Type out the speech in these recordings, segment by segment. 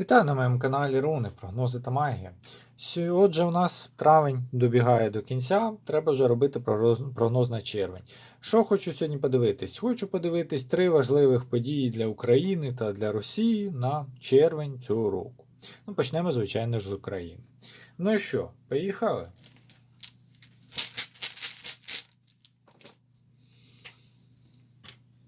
Вітаю на моєму каналі Руни, прогнози та магія. Отже, у нас травень добігає до кінця, треба вже робити прогноз, на червень. Що хочу сьогодні подивитись? Хочу подивитись три важливих події для України та для Росії на червень цього року. Ну, почнемо, звичайно ж, з України. Ну що, поїхали?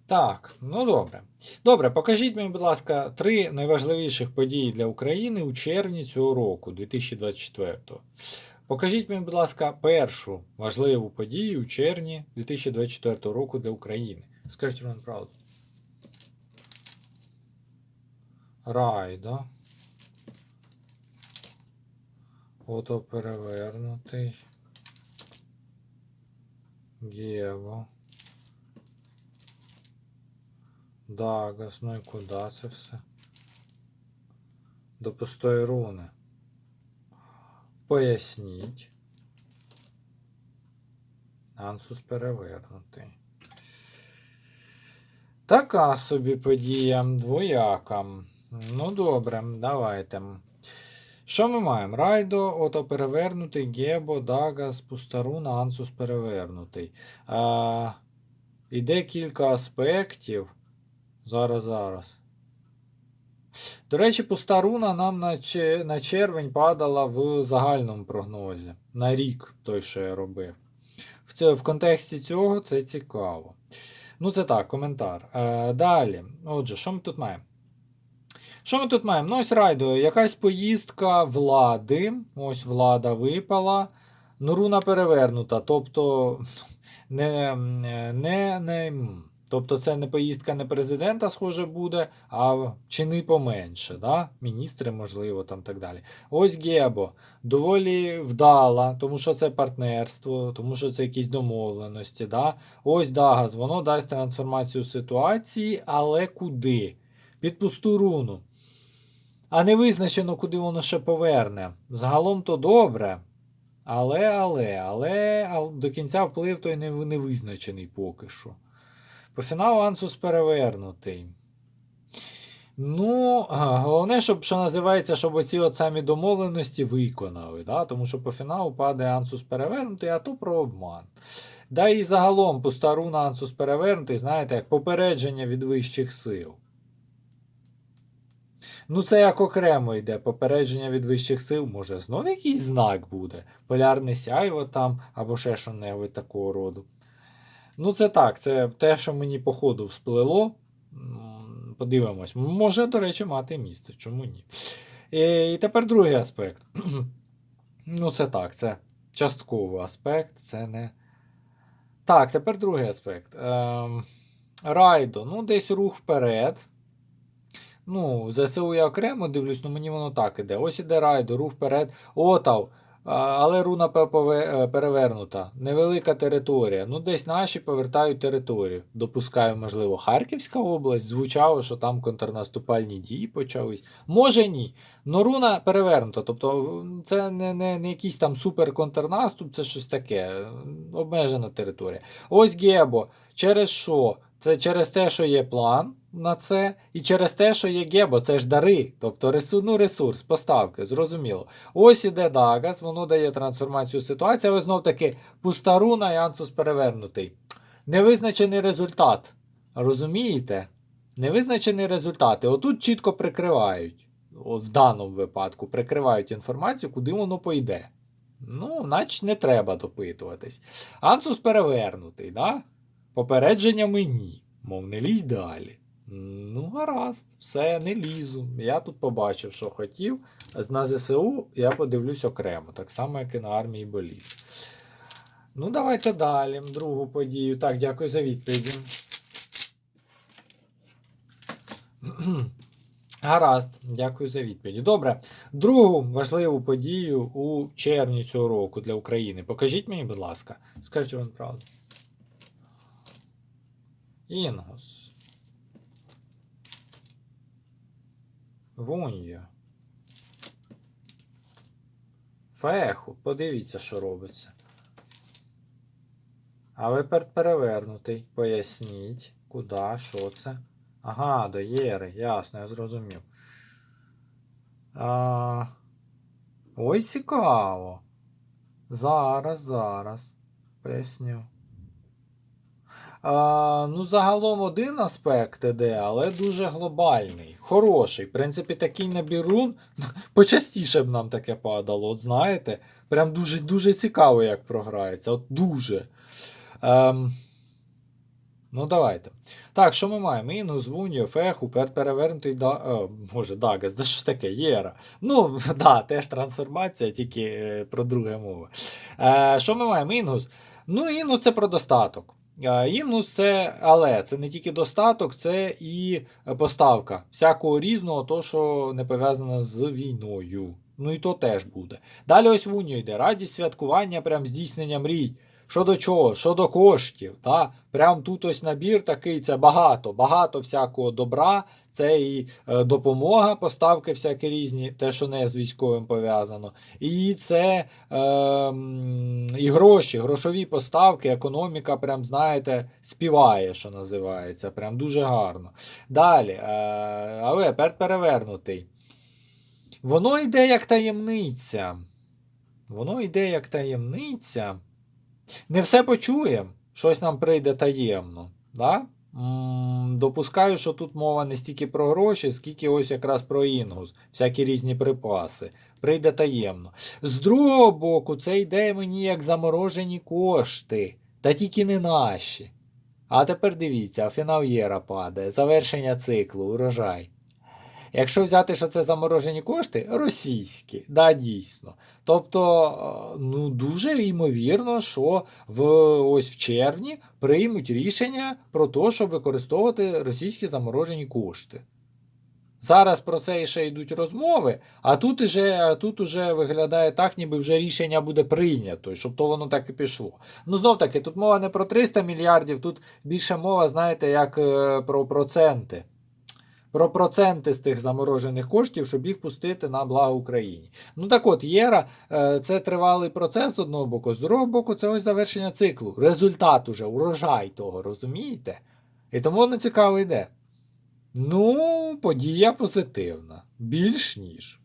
Так, ну добре. Добре, покажіть мені, будь ласка, три найважливіших події для України у червні цього року, 2024. Покажіть мені, будь ласка, першу важливу подію у червні 2024 року для України. Скажіть вам правду. Райда. Ото перевернутий. Дагас, ну і куди це все? До пустої руни. Поясніть. Ансус перевернутий. Така собі подія двояка. Ну добре, давайте. Що ми маємо? Райдо, ото перевернутий, Гебо, Дагас, Пустаруна, Ансус перевернутий. Іде кілька аспектів. Зараз, зараз. До речі, пуста руна нам на, на червень падала в загальному прогнозі. На рік той, що я робив. В, цьо- в контексті цього це цікаво. Ну, це так, коментар. Е, далі. Отже, що ми тут маємо? Що ми тут маємо? Ну, ось райдо, якась поїздка влади. Ось влада випала. Ну, руна перевернута. Тобто, не, не, не. Тобто це не поїздка не президента, схоже, буде, а чини поменше. Да? Міністри, можливо, там так далі. Ось Гебо. Доволі вдала, тому що це партнерство, тому що це якісь домовленості. Да? Ось Дагас, воно дасть трансформацію ситуації, але куди? Під пусту руну. А не визначено, куди воно ще поверне. Загалом то добре. Але, але, але, але до кінця вплив той не, не визначений поки що. По фіналу Ансус перевернутий. Ну, головне, щоб, що називається, щоб оці от самі домовленості виконали. Да? Тому що по фіналу падає Ансус перевернутий, а то про обман. Да і загалом пуста руна Ансус перевернутий, знаєте, як попередження від вищих сил. Ну, це як окремо йде попередження від вищих сил, може знов якийсь знак буде. Полярне сяйво там, або ще що-небудь такого роду. Ну, це так, це те, що мені по ходу всплило. Подивимось. Може, до речі, мати місце. Чому ні? І, і тепер другий аспект. ну, це так, це частковий аспект, це не. Так, тепер другий аспект. Ем, Райдо, ну, десь рух вперед. Ну, ЗСУ я окремо дивлюсь, ну мені воно так іде. Ось іде райдо, рух вперед. Отав. Але руна е, перевернута. Невелика територія. Ну, десь наші повертають територію. Допускаю, можливо, Харківська область. Звучало, що там контрнаступальні дії почались. Може ні. Но руна перевернута. Тобто це не, не, не якийсь там супер контрнаступ, це щось таке. е, Обмежена територія. Ось Гебо. Через що? Це через те, що є план на це, і через те, що є Гебо, це ж дари, тобто ресурс, ну, ресурс, поставки, зрозуміло. Ось іде Дагас, воно дає трансформацію ситуації, але знов таки пуста руна і Ансус перевернутий. Невизначений результат. Розумієте? Невизначений результат. І отут чітко прикривають. В даному випадку прикривають інформацію, куди воно пойде. Ну, наче не треба допитуватись. Ансус перевернутий, да? Попередження мені, мов не лізь далі. Ну, гаразд, все, не лізу. Я тут побачив, що хотів. На ЗСУ я подивлюсь окремо, так само, як і на армії боліт. Ну, давайте далі. Другу подію. Так, дякую за відповіді. Гаразд, дякую за відповіді. Добре, другу важливу подію у червні цього року для України. Покажіть мені, будь ласка, скажіть вам правду. Інгус. Вунья. Феху. Подивіться, що робиться. А випер перевернутий. Поясніть, куди, що це. Ага, до Єри, ясно, я зрозумів. А... Ой, цікаво. Зараз, зараз. Поясню. А, ну, загалом один аспект іде, але дуже глобальний. Хороший. В принципі, такий набірун. Почастіше б нам таке падало, от знаєте. Прям дуже дуже цікаво, як програється. От дуже. Ем... Ну, давайте. Так, що ми маємо? Інус, Вуньо, Феху, пер перевернутий да. О, Боже, Дагас, да що ж таке? Єра. Ну, да, теж трансформація, тільки е, про друге мови. Е, що ми маємо? Інгус. Ну, Інгус це про достаток. Е, ну це, але це не тільки достаток, це і поставка всякого різного, то, що не пов'язано з війною. Ну і то теж буде. Далі ось в Унію йде. Радість святкування, прям здійснення мрій. Що до чого? Що до коштів. Та? Прям тут ось набір такий, це багато, багато всякого добра. Це і е, допомога, поставки всякі різні, те, що не з військовим пов'язано. І це е, і гроші, грошові поставки, економіка, прям, знаєте, співає, що називається. Прям дуже гарно. Далі, е, але пер перевернутий. Воно йде як таємниця. Воно йде як таємниця. Не все почуємо, щось нам прийде таємно. Да? Допускаю, що тут мова не стільки про гроші, скільки ось якраз про інгус, всякі різні припаси. Прийде таємно. З другого боку, це йде мені як заморожені кошти, та тільки не наші. А тепер дивіться, фінал Єра падає, завершення циклу, урожай. Якщо взяти, що це заморожені кошти, російські, да, дійсно. Тобто, е, ну, дуже ймовірно, що в ось в червні приймуть рішення про те, щоб використовувати російські заморожені кошти. Зараз про це ще йдуть розмови, а тут уже, тут уже виглядає так, ніби вже рішення буде прийнято, щоб то воно так і пішло. Ну, знов таки, тут мова не про 300 мільярдів, тут більше мова, знаєте, як е, про проценти про проценти з тих заморожених коштів, щоб їх пустити на благо Україні. Ну так от, Єра, е, це тривалий процес з одного боку, з другого боку, це ось завершення циклу. Результат уже, урожай того, розумієте? І тому воно цікаво йде. Ну, подія позитивна. Більш ніж.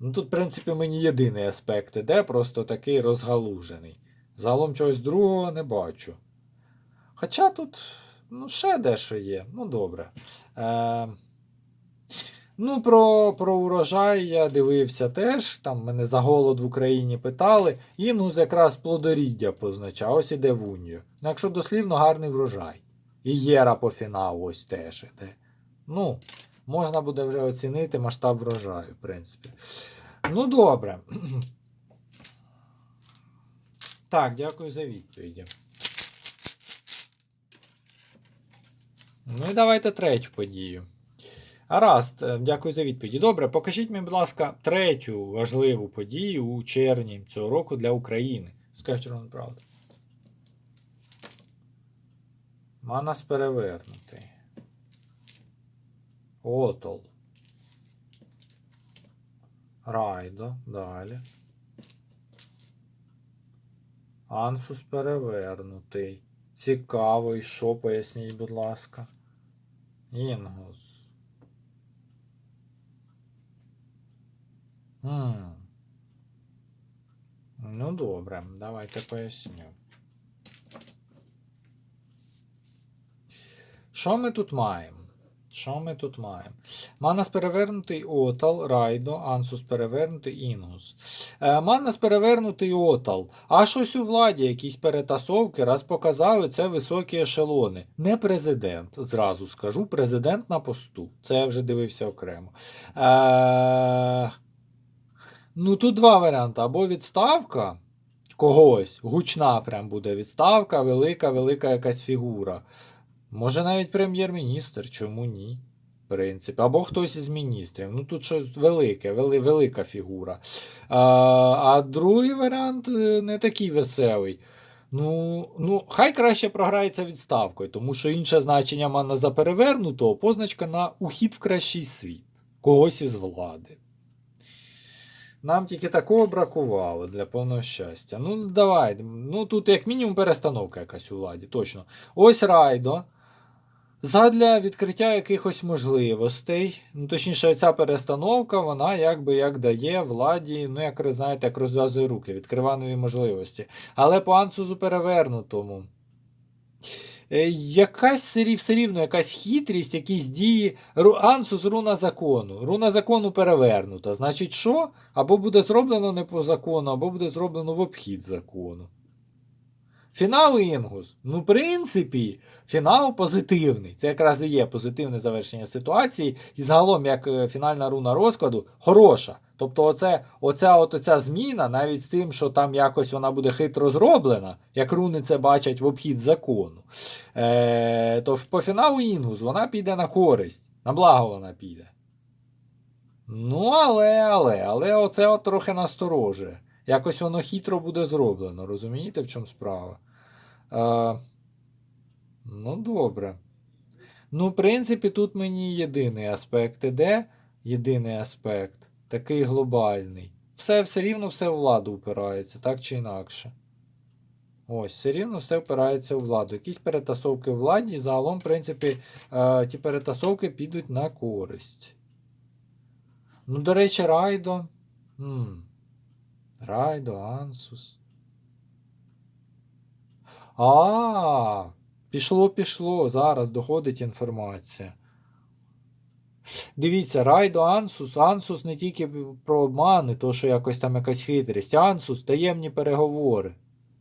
Ну тут, в принципі, мені єдиний аспект іде, просто такий розгалужений. Загалом чогось другого не бачу. Хоча тут, ну, ще дещо є. Ну, добре. Е, Ну, про про урожай я дивився теж. Там мене за голод в Україні питали. Інгус якраз плодоріддя позначав, ось іде в унію. Ну, Якщо дослівно гарний врожай. І Єра по фіналу ось теж іде. Ну, можна буде вже оцінити масштаб врожаю, в принципі. Ну, добре. Так, дякую за відповіді. Ну і давайте третю подію. Гаразд, е, дякую за відповіді. Добре, покажіть мені, будь ласка, третю важливу подію у червні цього року для України. Скажіть Ron правда. Манас перевернутий. Отол. Райдо. Далі. Ансус перевернутий. Цікаво, і що, поясніть, будь ласка. Інгус. Хм. Ну, добре, давайте поясню. Що ми тут маємо? Що ми тут маємо? Манас перевернутий отал, райдо, ансус перевернутий інгус. Е, Манас перевернутий отал. А щось у владі, якісь перетасовки, раз показали, це високі ешелони. Не президент, зразу скажу, президент на посту. Це я вже дивився окремо. Е, Ну, тут два варіанти. Або відставка когось, гучна прям буде відставка, велика, велика якась фігура. Може навіть прем'єр-міністр, чому ні? В або хтось із міністрів. Ну тут щось велике, вели, велика фігура. А а другий варіант е, не такий веселий. Ну, ну, хай краще програється відставкою, тому що інше значення мана за перевернутого позначка на ухід в кращий світ, когось із влади. Нам тільки такого бракувало для повного щастя. Ну, давай. Ну, тут, як мінімум, перестановка якась у владі, точно. Ось Райдо. Задля відкриття якихось можливостей. Ну, точніше, ця перестановка, вона якби як дає владі, ну, як знаєте, як розв'язує руки, відкриває нові можливості. Але по ансузу перевернутому. Е, якась все рів- рівно, якась хитрість, якісь дії. Ансус руна закону. Руна закону перевернута. Значить, що? Або буде зроблено не по закону, або буде зроблено в обхід закону. Фінал Інгус. Ну, в принципі, фінал позитивний. Це якраз і є позитивне завершення ситуації. І загалом, як е, фінальна руна розкладу, хороша. Тобто, оце, оця, от оця зміна, навіть з тим, що там якось вона буде хитро зроблена, як руни це бачать в обхід закону, е, то по фіналу Інгус вона піде на користь, на благо вона піде. Ну, але, але, але оце от трохи насторожує. Якось воно хитро буде зроблено, розумієте, в чому справа? Е, ну, добре. Ну, в принципі, тут мені єдиний аспект іде. Єдиний аспект. Такий глобальний. Все все рівно все в владу впирається, так чи інакше. Ось, все рівно все впирається у владу. Якісь перетасовки владі, і загалом, в принципі, е, ті перетасовки підуть на користь. Ну, до речі, Райдо. М. Райдо, Ансус. А, пішло, пішло. Зараз доходить інформація. Дивіться, Райдо Ансус, Ансус не тільки про обмани, то що якось там якась хитрість. Ансус таємні переговори.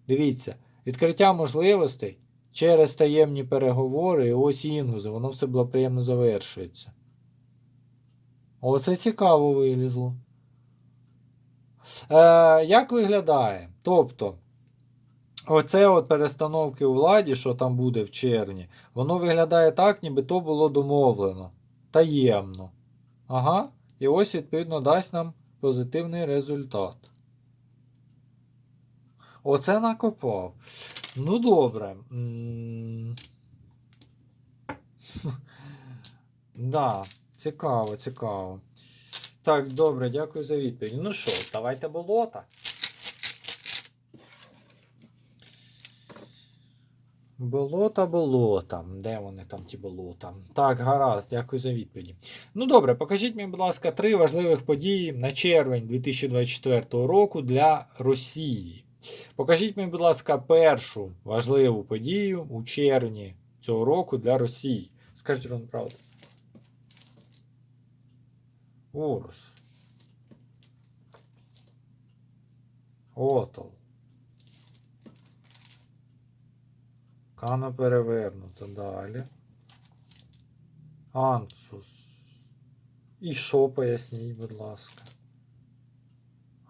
Дивіться, відкриття можливостей через таємні переговори і ось інгузи, воно все благоприємно завершується. Оце цікаво вилізло. Е, як виглядає? Тобто, оце от перестановки у владі, що там буде в червні, воно виглядає так, ніби то було домовлено. Таємно. Ага. І ось, відповідно, дасть нам позитивний результат. Оце накопав. Ну, добре. Да, цікаво, цікаво. Так, добре, дякую за відповідь. Ну що, давайте болота. Болота, болота. Де вони там ті болота? Так, гаразд, дякую за відповіді. Ну добре, покажіть мені, будь ласка, три важливих події на червень 2024 року для Росії. Покажіть мені, будь ласка, першу важливу подію у червні цього року для Росії. Скажіть Рон, правду. Урус. Отол. Кана перевернута далі. Ансус. І що поясніть, будь ласка.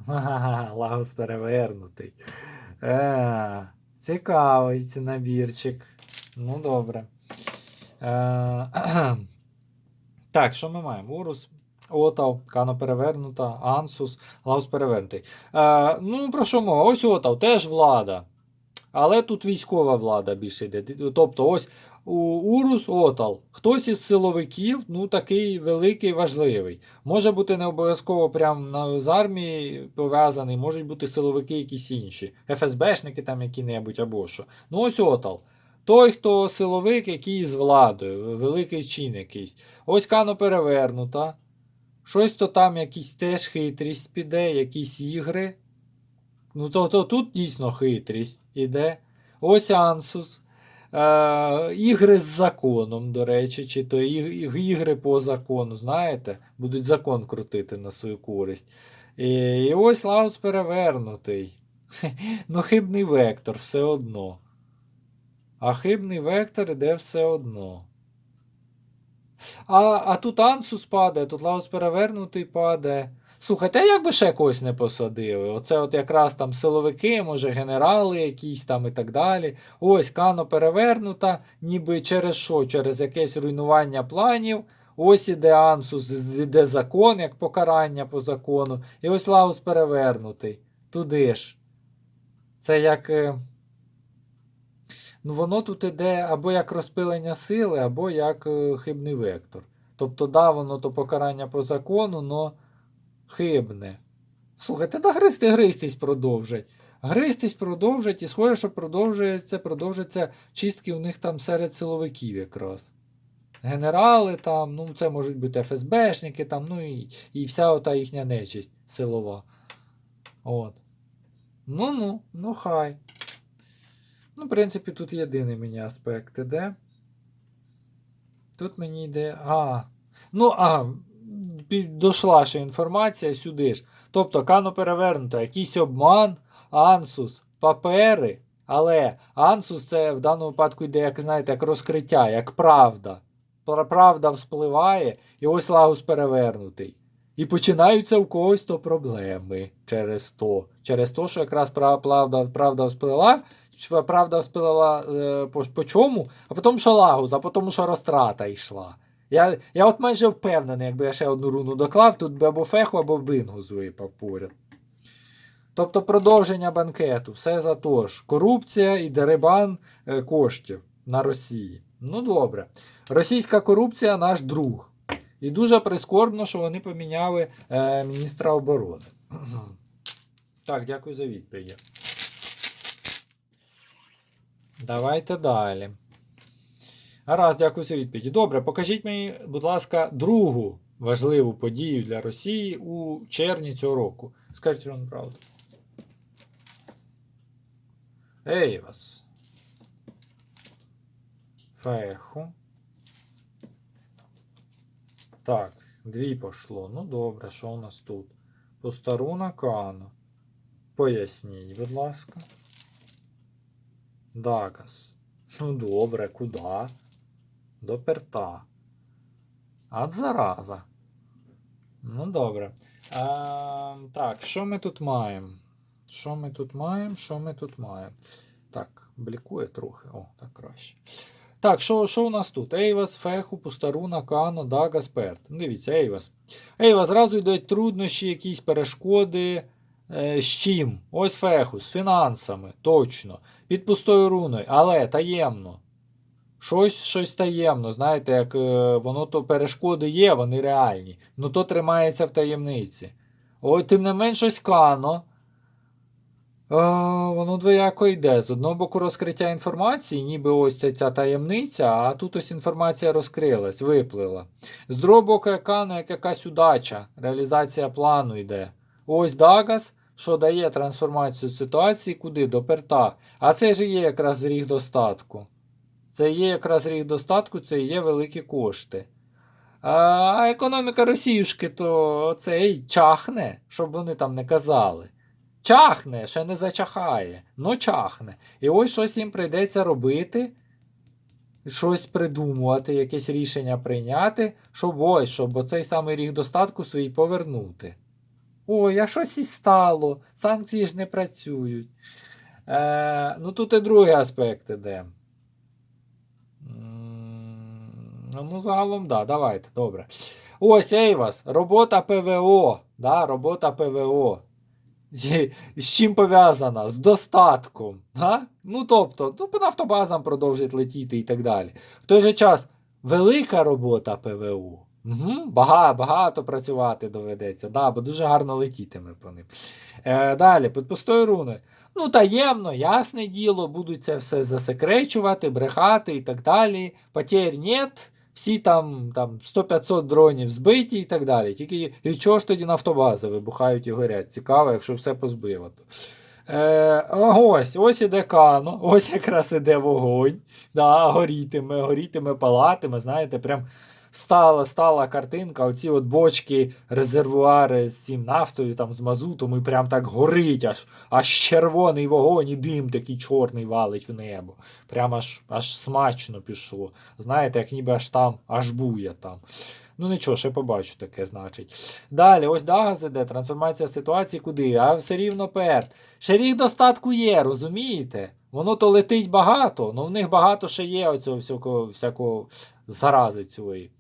Ха-ха-ха, перевернутий. Е, цікавий цей набірчик. Ну, добре. Е, так, що ми маємо? Урус, Отав, Кано перевернута, Ансус, Лагос перевернутий. Е, ну, про що мова? Ось Отав, теж влада. Але тут військова влада більше йде. Тобто, ось у Урус Отал. Хтось із силовиків, ну такий великий, важливий. Може бути не обов'язково прям на, з армії пов'язаний, можуть бути силовики якісь інші. ФСБшники там які-небудь або що. Ну ось Отал. Той, хто силовик, який з владою, великий чин якийсь. Ось Кано перевернута. Щось то там якісь теж хитрість піде, якісь ігри. Ну, то, то тут дійсно хитрість іде. Ось Ансус. Е, ігри з законом, до речі, чи то ігри по закону, знаєте, будуть закон крутити на свою користь. І, і ось Лаус перевернутий. Ну, хибний вектор все одно. А хибний вектор іде все одно. А, а тут Ансус падає, тут Лаус перевернутий падає. Слухайте, а як би ще когось не посадили? Оце от якраз там силовики, може генерали якісь там і так далі. Ось Кано перевернута, ніби через що? Через якесь руйнування планів. Ось іде Ансус, іде закон, як покарання по закону. І ось Лаус перевернутий. Туди ж. Це як. е, Ну, воно тут іде або як розпилення сили, або як е, хибний вектор. Тобто, да, воно то покарання по закону, но хибне. Слухайте, та гристи, гристись продовжать. Гристись продовжать, і схоже, що продовжується, продовжаться чистки у них там серед силовиків якраз. генерали там, ну це можуть бути ФСБшники там, ну і, і вся ота їхня нечисть силова. От. Ну ну, ну хай. Ну, в принципі, тут єдиний мені аспект іде. Тут мені йде. А. Ну, а, дошла ще інформація сюди ж. Тобто, кано перевернуто, якийсь обман, ансус, папери. Але ансус це в даному випадку йде, як знаєте, як розкриття, як правда. Правда вспливає, і ось лагус перевернутий. І починаються у когось то проблеми через то. Через то, що якраз правда, правда всплила, правда всплила е, по, по чому, а потім що лагус, а потім що розтрата йшла. Я, я от майже впевнений, якби я ще одну руну доклав, тут би або феху, або бингус випав поряд. Тобто продовження банкету, все за то ж. Корупція і дерибан е, коштів на Росії. Ну добре. Російська корупція наш друг. І дуже прискорбно, що вони поміняли е, міністра оборони. Так, дякую за відповідь. Давайте далі. Гаразд, дякую за відповіді. Добре, покажіть мені, будь ласка, другу важливу подію для Росії у червні цього року. Скажіть вам правду. Ей вас. Феху. Так, дві пошло. Ну добре, що у нас тут? Постаруна Кано. Поясніть, будь ласка. Дагас. Ну добре, куди? До перта. Ад зараза. Ну добре. А, так, що ми тут маємо? Що ми тут маємо? Що ми тут маємо? Так, блікує трохи. О, так краще. Так, що, що у нас тут? Ейвас, Феху, Пустаруна, Кано, Дагас, Перт. Ну, дивіться, Ейвас. Ейвас, зразу йдуть труднощі, якісь перешкоди. Е, з чим? Ось Феху, з фінансами, точно. Під пустою руною, але таємно. Щось щось таємно, знаєте, як е, воно то перешкоди є, вони реальні. Ну то тримається в таємниці. Ой, тим не менш ось Кано. Е, воно двояко йде. З одного боку розкриття інформації, ніби ось ця, ця таємниця, а тут ось інформація розкрилась, виплила. З другого боку, Кано, як якась удача, реалізація плану йде. Ось Дагас, що дає трансформацію ситуації куди? До перта. А це ж і є якраз ріг достатку. Це є якраз ріг достатку, це є великі кошти. А економіка Росіюшки то цей чахне, щоб вони там не казали. Чахне, ще не зачахає, но чахне. І ось щось їм прийдеться робити, щось придумувати, якесь рішення прийняти, щоб ось, щоб оцей самий ріг достатку свій повернути. Ой, а щось і стало. Санкції ж не працюють. Е, ну тут і другий аспект іде. Ну, ну, загалом, да, давайте, добре. Ось Ейвас, робота ПВО. Да, робота ПВО. З, з чим пов'язана? З достатком. Да? Ну, тобто, ну, по нафтобазам продовжить летіти і так далі. В той же час велика робота ПВО. Угу, багато, багато працювати доведеться, да, бо дуже гарно летітиме по ним. Е, далі, під пустою руною. Ну, таємно, ясне діло, будуть це все засекречувати, брехати і так далі. Потерь нет, всі там, там 100-500 дронів збиті і так далі. Тільки від чого ж тоді нафтобази вибухають і горять? Цікаво, якщо все позбивато. Е, ось, ось іде кано, ось якраз іде вогонь. Да, горітиме, горітиме, палатиме, знаєте, прям стала, стала картинка, оці от бочки, резервуари з цим нафтою, там, з мазутом, і прям так горить, аж, аж червоний вогонь і дим такий чорний валить в небо. Прям аж, аж смачно пішло. Знаєте, як ніби аж там, аж бує там. Ну нічого, ще побачу таке, значить. Далі, ось Дагаз іде, трансформація ситуації куди? А все рівно перт. Ще рік достатку є, розумієте? Воно то летить багато, але в них багато ще є оцього всякого, всякого зарази цієї.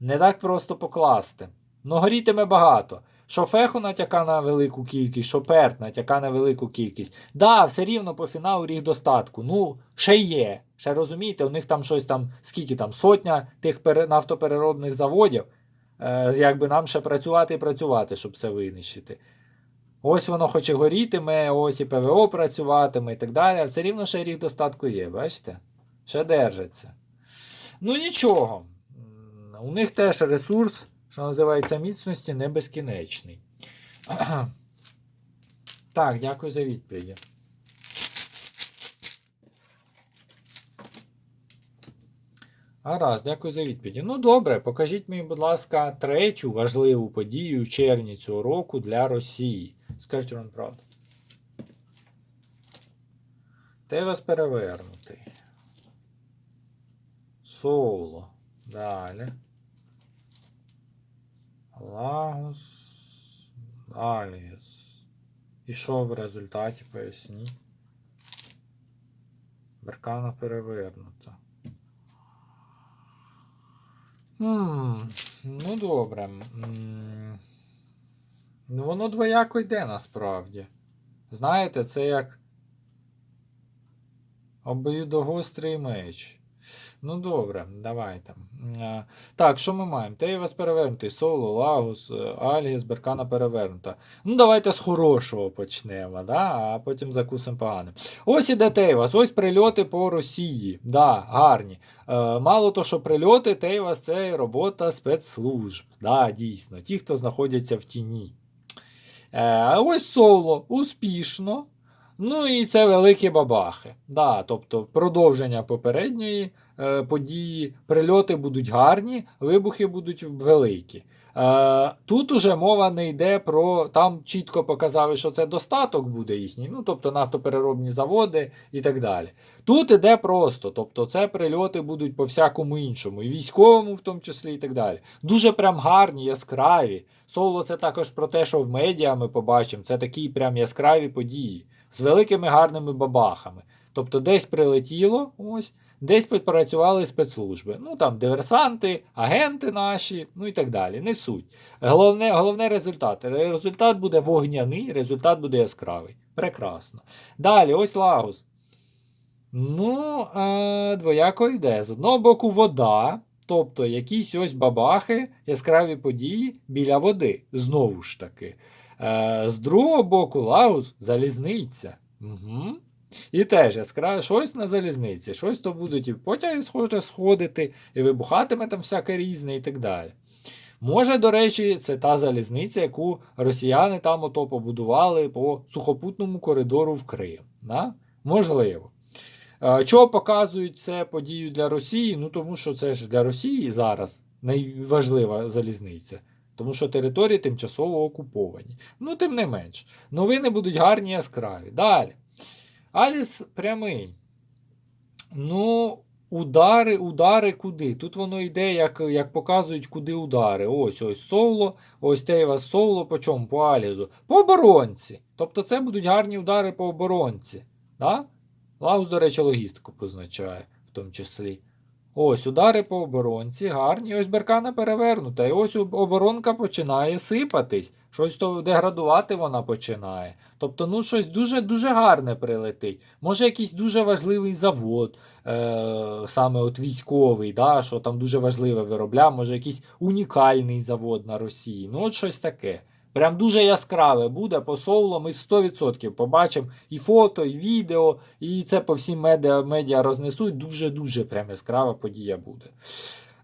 Не так просто покласти. Ну, горітиме багато. Що феху натяка на велику кількість, що перт натяка на велику кількість. Да, все рівно по фіналу ріг достатку. Ну, ще є. Ще розумієте, у них там щось там, скільки там, сотня тих пере- нафтопереробних заводів. Е, якби нам ще працювати і працювати, щоб це винищити. Ось воно хоче горітиме, ось і ПВО працюватиме і так далі. Все рівно ще ріг достатку є, бачите? Ще держиться. Ну нічого. У них теж ресурс, що називається міцності, не безкінечний. Так, дякую за відповіді. Гаразд, дякую за відповіді. Ну добре, покажіть мені, будь ласка, третю важливу подію в червні цього року для Росії. Скажіть вам правду. Тевас перевернутий. Соло. Далі. Лагус. Аліс. І що в результаті поясніть? Беркана перевернута. Хм, ну добре. Ну, воно двояко йде насправді. Знаєте, це як обоюдогострий меч. Ну добре, давайте. М, Так, що ми маємо? Тейвас перевернутий, Соло, Лагус, е, Альгіс, Беркана перевернута. Ну, давайте з хорошого почнемо, да? а потім закусимо поганим. Ось іде Тейвас, ось прильоти по Росії. Да, гарні. Е, мало то, що прильоти, Тейвас це робота спецслужб. Да, дійсно, ті, хто знаходяться в тіні. Е, а ось соло успішно. Ну і це великі бабахи. Да, тобто продовження попередньої е, події, прильоти будуть гарні, вибухи будуть великі. Е, тут уже мова не йде про. Там чітко показали, що це достаток буде їхній, ну тобто нафтопереробні заводи і так далі. Тут іде просто, тобто це прильоти будуть по всякому іншому, і військовому, в тому числі, і так далі. Дуже прям гарні, яскраві. Соло це також про те, що в медіа ми побачимо. Це такі прям яскраві події з великими гарними бабахами. Тобто десь прилетіло, ось, десь попрацювали спецслужби. Ну там диверсанти, агенти наші, ну і так далі. Не суть. Головне, головне результат. Результат буде вогняний, результат буде яскравий. Прекрасно. Далі, ось Лагус. Ну, е, двояко йде. З одного боку, вода. Тобто якісь ось бабахи, яскраві події біля води. Знову ж таки. Е, з другого боку, Лагус залізниця. Угу. І теж яскраво щось на залізниці, щось то будуть і потяги схоже сходити, і вибухатиме там всяке різне і так далі. Може, до речі, це та залізниця, яку росіяни там ото побудували по сухопутному коридору в Крим. Да? Можливо. Е, Чого показують це подію для Росії? Ну тому що це ж для Росії зараз найважлива залізниця. Тому що території тимчасово окуповані. Ну, тим не менш, новини будуть гарні яскраві. Далі. Аліс прямий. Ну, удари, удари куди? Тут воно йде, як як показують, куди удари. Ось ось соло, ось Тейва соло, по чому? По Алізу. По оборонці. Тобто це будуть гарні удари по оборонці. Да? Лаус, до речі, логістику позначає в тому числі. Ось удари по оборонці, гарні. Ось беркана перевернута. І ось оборонка починає сипатись. Щось то деградувати вона починає. Тобто, ну щось дуже-дуже гарне прилетить. Може, якийсь дуже важливий завод, е- саме от військовий, да, що там дуже важливе виробля, може якийсь унікальний завод на Росії. Ну, от щось таке. Прям дуже яскраве буде по соулу, ми 100% побачимо і фото, і відео, і це по всім медіа, медіа рознесуть. Дуже-дуже прям яскрава подія буде.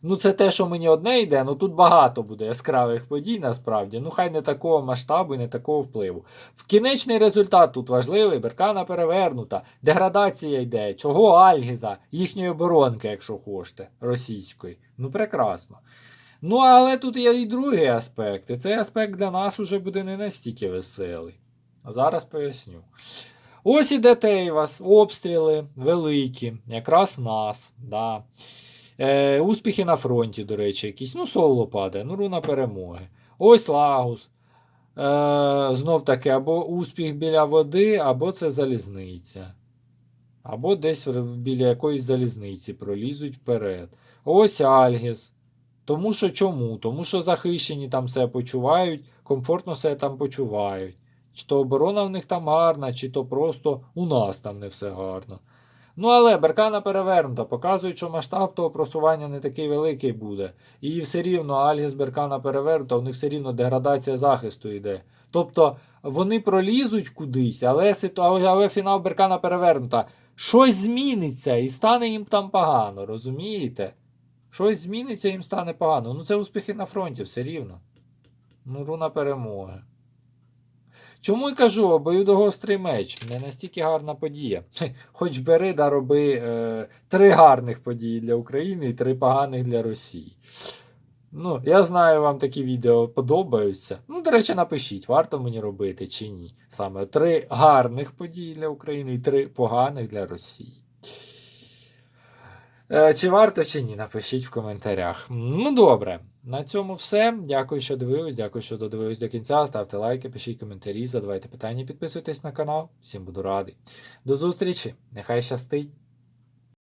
Ну, це те, що мені одне йде, ну тут багато буде яскравих подій насправді. Ну, хай не такого масштабу і не такого впливу. В кінечний результат тут важливий, беркана перевернута, деградація йде, чого Альгіза, їхньої оборонки, якщо хочете, російської. Ну, прекрасно. Ну, але тут є і другий аспект. І цей аспект для нас уже буде не настільки веселий. А зараз поясню. Ось іде Тейвас, обстріли великі, якраз нас. Да. Е, Успіхи на фронті, до речі, якісь. Ну, соло падає, ну, руна перемоги. Ось Лагус. Е, Знов таки, або успіх біля води, або це залізниця. Або десь біля якоїсь залізниці пролізуть вперед. Ось Альгіс. Тому що чому? Тому що захищені там себе почувають, комфортно себе там почувають. Чи то оборона в них там гарна, чи то просто у нас там не все гарно. Ну, але беркана перевернута, показують, що масштаб того просування не такий великий буде. І все рівно Альгіс беркана перевернута, у них все рівно деградація захисту йде. Тобто вони пролізуть кудись, але, але фінал беркана перевернута. Щось зміниться і стане їм там погано, розумієте? Щось зміниться, і їм стане погано. Ну це успіхи на фронті, все рівно. Ну, руна перемоги. Чому й кажу, обоюдогострий меч. Не настільки гарна подія. Хоч бери да роби е, три гарних події для України і три поганих для Росії. Ну, я знаю, вам такі відео подобаються. Ну, до речі, напишіть, варто мені робити чи ні. Саме три гарних події для України і три поганих для Росії. Е, Чи варто, чи ні, напишіть в коментарях. Ну, добре. На цьому все. Дякую, що дивились. Дякую, що додивились до кінця. Ставте лайки, пишіть коментарі, задавайте питання, підписуйтесь на канал. Всім буду радий. До зустрічі. Нехай щастить.